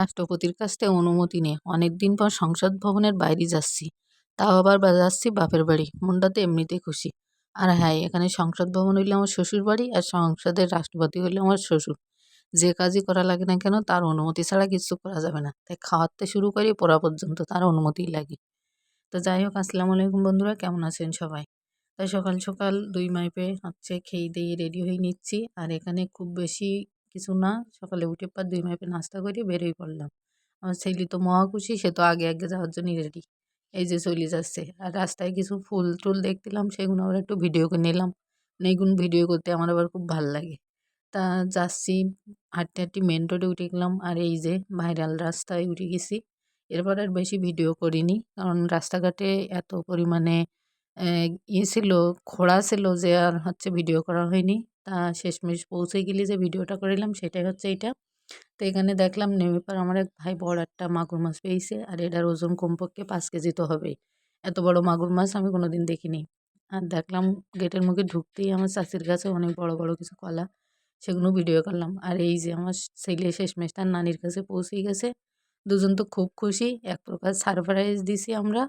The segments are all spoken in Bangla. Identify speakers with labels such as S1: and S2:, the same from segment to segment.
S1: রাষ্ট্রপতির কাছ থেকে অনুমতি নিয়ে অনেক দিন পর সংসদ ভবনের বাইরে যাচ্ছি। তাও আবার যাচ্ছি বাপের বাড়ি। মনটাতে এমনিতেই খুশি। আর হ্যাঁ এখানে সংসদ ভবন হইলে আমার শ্বশুর বাড়ি আর সংসদের রাষ্ট্রপতি হইলে আমার শ্বশুর। যে কাজই করা লাগে না কেন, তার অনুমতি ছাড়া কিছু করা যাবে না। তাই খাওয়াতে শুরু করি, পড়া পর্যন্ত তার অনুমতিই লাগে। তো যাই হোক, আসসালামু আলাইকুম বন্ধুরা, কেমন আছেন সবাই? তাই সকাল সকাল দুই মাইপে হচ্ছে খেয়ে দিয়ে রেডি হয়ে নিচ্ছি। আর এখানে খুব বেশি কিছু না, সকালে উঠে পর দুই মাইপে নাস্তা করে বেরোই পড়লাম। আমার ছেলে তো মহা খুশি, সে তো আগে আগে যাওয়ার জন্যই রেডি এই যে চলে যাচ্ছে। আর রাস্তায় কিছু ফুল টুল দেখছিলাম সেগুলো আবার একটু ভিডিও করে নিলাম। এইগুলো ভিডিও করতে আমার আবার খুব ভালো লাগে। তা যাচ্ছি, হাঁটতে হাঁটতে মেন রোডে উঠে গেলাম। আর এই যে ভাইরাল রাস্তায় উঠে গেছি। এরপর আর বেশি ভিডিও করিনি। কারণ রাস্তাঘাটে এত পরিমাণে ইয়ে ছিল, খোঁড়া ছিল যে আর হচ্ছে ভিডিও করা হয়নি। শেষমেশ পৌঁছে গেলে যে ভিডিওটা করিলাম সেটাই হচ্ছে এটা তো এখানে দেখলাম নেমে পর আমার এক ভাই বড় একটা মাগুর মাছ পেয়েছে আর এটার ওজন কমপক্ষে পাঁচ কেজি তো হবেই। এত বড় মাগুর মাছ আমি কোনো দিন দেখিনি। আর দেখলাম গেটের মুখে ঢুকতেই আমার চাষির কাছে অনেক বড় বড় কিছু কলা, সেগুলো ভিডিও করলাম। আর এই যে আমার ছেলে শেষমেশ তার নানির কাছে পৌঁছে গেছে। দুজন তো খুব খুশি, এক প্রকার সারপ্রাইজ দিছি আমরা,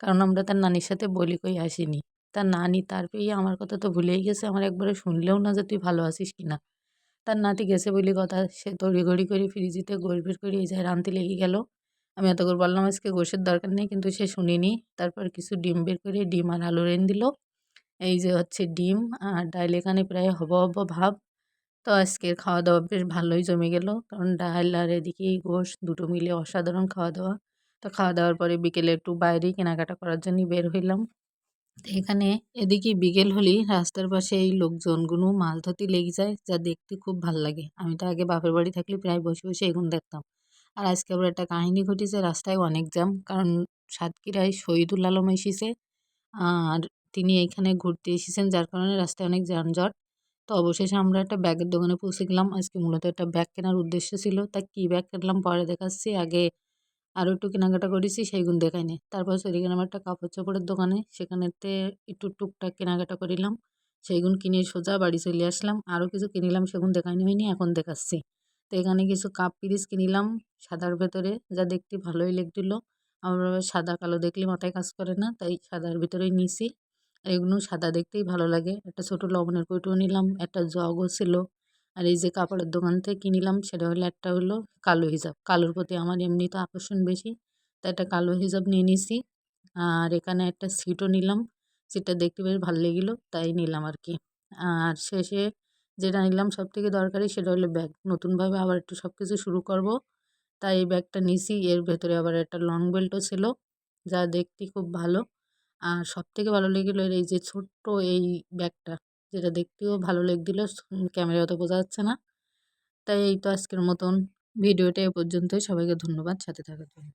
S1: কারণ আমরা তার নানির সাথে বলি কই আসিনি। তার নানি তার পেয়ে আমার কথা তো ভুলেই গেছে। আমার একবারে শুনলেও না যে তুই ভালো আছিস কি না তার নাতি গেছে বলি কথা। সে তড়িঘড়ি করে ফ্রিজিতে গোড় বের করে এই যায় রানতে লেগে গেল। আমি এত করে বললাম, আজকে গোশের দরকার নেই। কিন্তু সে শুনিনি। তারপর কিছু ডিম বের করে ডিম আর আলু রেন দিল। এই যে হচ্ছে ডিম আর ডাইল এখানে প্রায় হব হব ভাব। তো আজকের খাওয়া দাওয়া বেশ ভালোই জমে গেল। কারণ ডাল আর এদিকে গোশ দুটো মিলে অসাধারণ খাওয়া দাওয়া তো খাওয়া দাওয়ার পরে বিকেলে একটু বাইরেই কেনাকাটা করার জন্য বের হইলাম। এখানে এদিকে বিকেল হলেই রাস্তার পাশে এই লোকজনগুলো মাছ ধরতে লেগে যায়, যা দেখতে খুব ভালো লাগে। আমি তো আগে বাপের বাড়ি থাকলে প্রায় বসে বসে এগুলো দেখতাম। আর আজকে আবার একটা কাহিনী ঘটেছে রাস্তায় অনেক জ্যাম, কারণ সাতক্ষীরায় শহীদুল আলম এসেছে, আর তিনি এখানে ঘুরতে এসেছেন, যার কারণে রাস্তায় অনেক যানজট। তো অবশেষে আমরা একটা ব্যাগের দোকানে পৌঁছে গেলাম। আজকে মূলত একটা ব্যাগ কেনার উদ্দেশ্য ছিল। তা কী ব্যাগ কিনলাম পরে দেখাচ্ছি। আগে আরও একটু কেনাকাটা করেছি সেইগুলো দেখায়নি তারপর চলে গেলাম একটা কাপড় চোপড়ের দোকানে, সেখানেতে একটু টুকটাক কেনাকাটা করিলাম। সেইগুলো কিনে সোজা বাড়ি চলে আসলাম। আরও কিছু কিনিলাম সেগুলো দেখানি হয়নি, এখন দেখাচ্ছি। তো এখানে কিছু কাপ পিরিচ কিনিলাম, সাদার ভেতরে, যা দেখতে ভালোই লেগছিল। আমার সাদা, কালো দেখলে মাথায় কাজ করে না, তাই সাদার ভিতরেই নিছি। আর এগুলো সাদা দেখতেই ভালো লাগে। একটা ছোটো লবণের কৌটোও নিলাম, একটা জগও ছিল। আর এই যে কাপড়ের দোকান থেকে কিনিলাম সেটা হলো একটা হলো কালো হিজাব। কালোর প্রতি আমার এমনি তো আকর্ষণ বেশি, তাই একটা কালো হিজাব নিয়ে নিছি। আর এখানে একটা সিটও নিলাম। সিটটা দেখতে বেশ ভালো লেগেলো, তাই নিলাম আর কি। আর শেষে যেটা নিলাম সব থেকে দরকারি, সেটা হলো ব্যাগ। নতুনভাবে আবার একটু সব কিছু শুরু করব। তাই এই ব্যাগটা নিছি। এর ভেতরে আবার একটা লং বেল্টও ছিল, যা দেখতে খুব ভালো। আর সব থেকে ভালো লেগেলো এই যে ছোট্ট এই ব্যাগটা। যেটা দেখতেও ভালো লেগেছিলো। ক্যামেরা অত বোঝা যাচ্ছে না। তাই এই তো আজকের মতন। ভিডিওটা এ পর্যন্তই। সবাইকে ধন্যবাদ। সাথে থাকার জন্য।